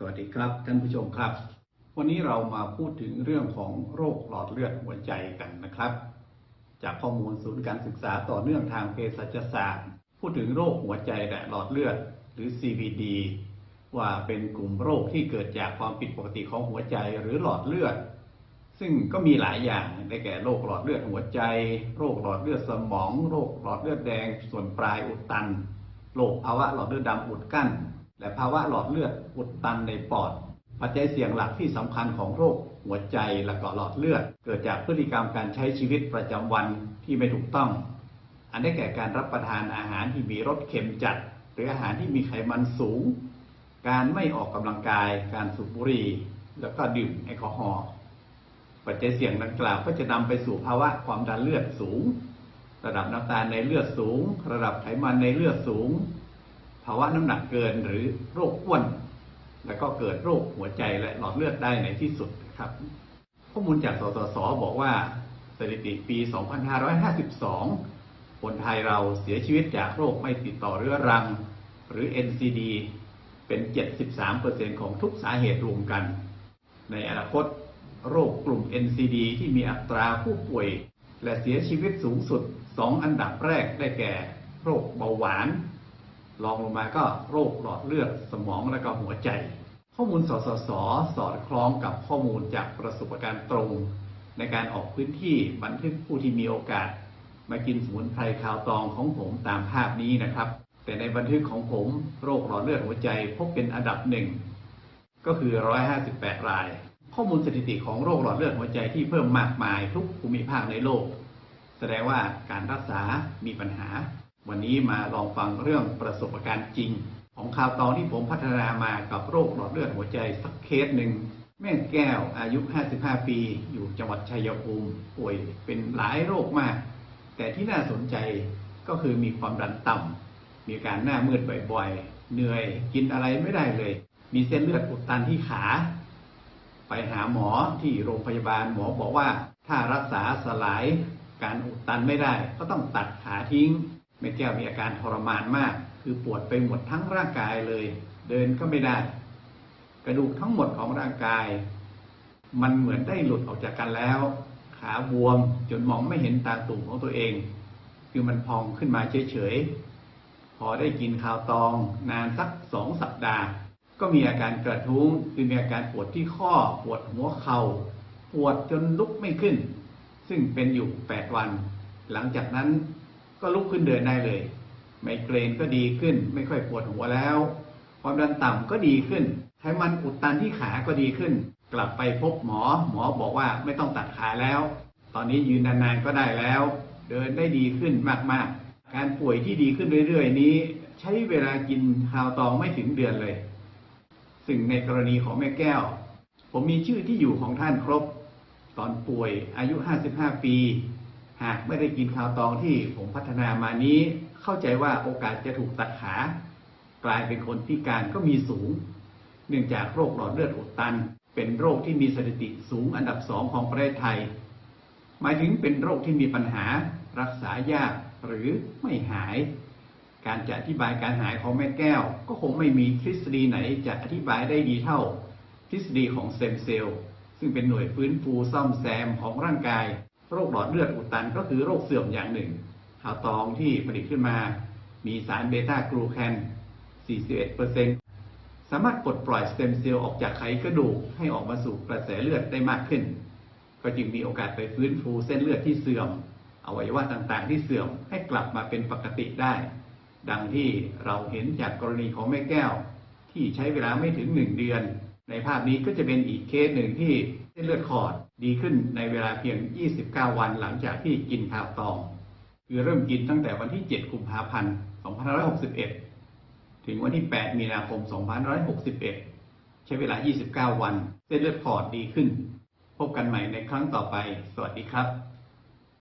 สวัสดีครับท่านผู้ชมครับ วันนี้เรามาพูดถึงเรื่องของโรคหลอดเลือดหัวใจกันนะครับ จากข้อมูลศูนย์การศึกษาต่อเนื่องทางเภสัชศาสตร์ พูดถึงโรคหัวใจและหลอดเลือดหรือ CVD ว่าเป็นกลุ่มโรคที่เกิดจากความผิดปกติของหัวใจหรือหลอดเลือด ซึ่งก็มีหลายอย่างได้แก่โรคหลอดเลือดหัวใจ โรคหลอดเลือดสมอง โรคหลอดเลือดแดงส่วนปลายอุดตันโรคภาวะหลอดเลือดดำอุดกั้น และภาวะหลอดเลือดอุดตันในปอด ปัจจัยเสี่ยงหลักที่สำคัญของโรคหัวใจและก็หลอดเลือด เกิดจากพฤติกรรมการใช้ชีวิตประจำวันที่ไม่ถูกต้อง อันได้แก่การรับประทานอาหารที่มีรสเค็มจัด หรืออาหารที่มีไขมันสูง การไม่ออกกำลังกาย การสูบบุหรี่ แล้วก็ดื่มแอลกอฮอล์ปัจจัยเสี่ยงดังกล่าวก็จะนำไปสู่ภาวะความดันเลือดสูง ระดับน้ำตาลในเลือดสูง ระดับไขมันในเลือดสูง ภาวะน้ำหนักเกินหรือโรคอ้วน แล้วก็เกิดโรคหัวใจและหลอดเลือดได้ในที่สุดครับ ข้อมูลจากสสสบอกว่าสถิติปี 2552 คนไทยเราเสียชีวิตจากโรคไม่ติดต่อเรื้อรัง หรือ NCD เป็น 73%ของทุกสาเหตุรวมกัน ในอนาคตโรคกลุ่ม NCD ที่มีอัตราผู้ป่วย และเสียชีวิตสูงสุด 2 อันดับแรกได้แก่ โรคเบาหวาน รองลงมาก็โรคหลอดเลือดสมองและก็หัวใจ ข้อมูลสสสสอดคล้องกับข้อมูลจากประสบการณ์ตรง ในการออกพื้นที่บันทึกผู้ที่มีโอกาส มากินสมุนไพรคาวตองของผมตามภาพนี้นะครับ แต่ในบันทึกของผมโรคหลอดเลือดหัวใจพบเป็นอันดับหนึ่งก็คือ 158 ราย ข้อมูลสถิติของโรคหลอดเลือดหัวใจที่เพิ่มมากมายทุกภูมิภาคในโลก แสดงว่าการรักษามีปัญหา วันนี้มาลองฟังเรื่องประสบการณ์จริง ของข่าวตอนที่ผมพัฒนามากับโรคหลอดเลือดหัวใจสักเคสหนึ่ง แม่แก้วอายุ 55 ปี อยู่จังหวัดชัยภูมิป่วยเป็นหลายโรคมาก แต่ที่น่าสนใจก็คือมีความดันต่ำมีการหน้ามืดบ่อยๆ เหนื่อยกินอะไรไม่ได้เลย มีเส้นเลือดอุดตันที่ขา ไปหาหมอที่โรงพยาบาลหมอบอกว่าถ้ารักษาสลายการอุดตันไม่ได้ ก็ต้องตัดขาทิ้ง แม่แก้วมีอาการทรมานมาก คือปวดไปหมดทั้งร่างกายเลย เดินก็ไม่ได้ กระดูกทั้งหมดของร่างกาย มันเหมือนได้หลุดออกจากกันแล้ว ขาบวมจนมองไม่เห็นตาตุ่มของตัวเอง คือมันพองขึ้นมาเฉยๆพอได้กินข้าวตอง นานสักสองสัปดาห์ ก็มีอาการกระทุ้งคือมีอาการปวดที่ข้อปวดหัวเขา่าปวดจนลุกไม่ขึ้น ซึ่งเป็นอยู่แปดวัน หลังจากนั้น ก็ลุกขึ้นเดินได้เลย ไมเกรนก็ดีขึ้น ไม่ค่อยปวดหัวแล้ว ความดันต่ำก็ดีขึ้น ไขมันอุดตันที่ขาก็ดีขึ้น กลับไปพบหมอ หมอบอกว่าไม่ต้องตัดขาแล้ว ตอนนี้ยืนนานๆก็ได้แล้ว เดินได้ดีขึ้นมากๆ การป่วยที่ดีขึ้นเรื่อยๆ นี้ ใช้เวลากินฮาวตองไม่ถึงเดือนเลย ซึ่งในกรณีของแม่แก้ว ผมมีชื่อที่อยู่ของท่านครบ ตอนป่วยอายุ 55 ปี หากไม่ได้กินข้าวตองที่ผมพัฒนามานี้ เข้าใจว่าโอกาสจะถูกตัดขากลายเป็นคนพิการก็มีสูง เนื่องจากโรคหลอดเลือดอุดตัน เป็นโรคที่มีสถิติสูงอันดับสองของประเทศไทย หมายถึงเป็นโรคที่มีปัญหารักษายากหรือไม่หาย การจะอธิบายการหายของแม่แก้ว ก็คงไม่มีทฤษฎีไหนจะอธิบายได้ดีเท่า ทฤษฎีของเซมเซลล์ซึ่งเป็นหน่วยฟื้นฟูซ่อมแซมของร่างกาย โรคหลอดเลือดอุดตันก็คือโรคเสื่อมอย่างหนึ่งหาตองที่ผลิตขึ้นมา มีสารเบต้ากลูแคน 41%สามารถปลดปล่อยสเต็มเซลล์ออกจากไขกระดูกให้ออกมาสู่กระแสเลือดได้มากขึ้น ก็จึงมีโอกาสไปฟื้นฟูเส้นเลือดที่เสื่อม อวัยวะต่างๆ ที่เสื่อมให้กลับมาเป็นปกติได้ ดังที่เราเห็นจากกรณีของแม่แก้ว ที่ใช้เวลาไม่ถึงหนึ่งเดือน ในภาพนี้ก็จะเป็นอีกเคสหนึ่งที่เส้นเลือดขอด ดีขึ้นในเวลาเพียง 29 วันหลังจากที่กินคาตอง คือเริ่มกินตั้งแต่วันที่ 7 กุมภาพันธ์ 2561 ถึงวันที่ 8 มีนาคม 2561 ใช้เวลา 29 วัน เส้นเลือดขอดดีขึ้น พบกันใหม่ในครั้งต่อไป สวัสดีครับ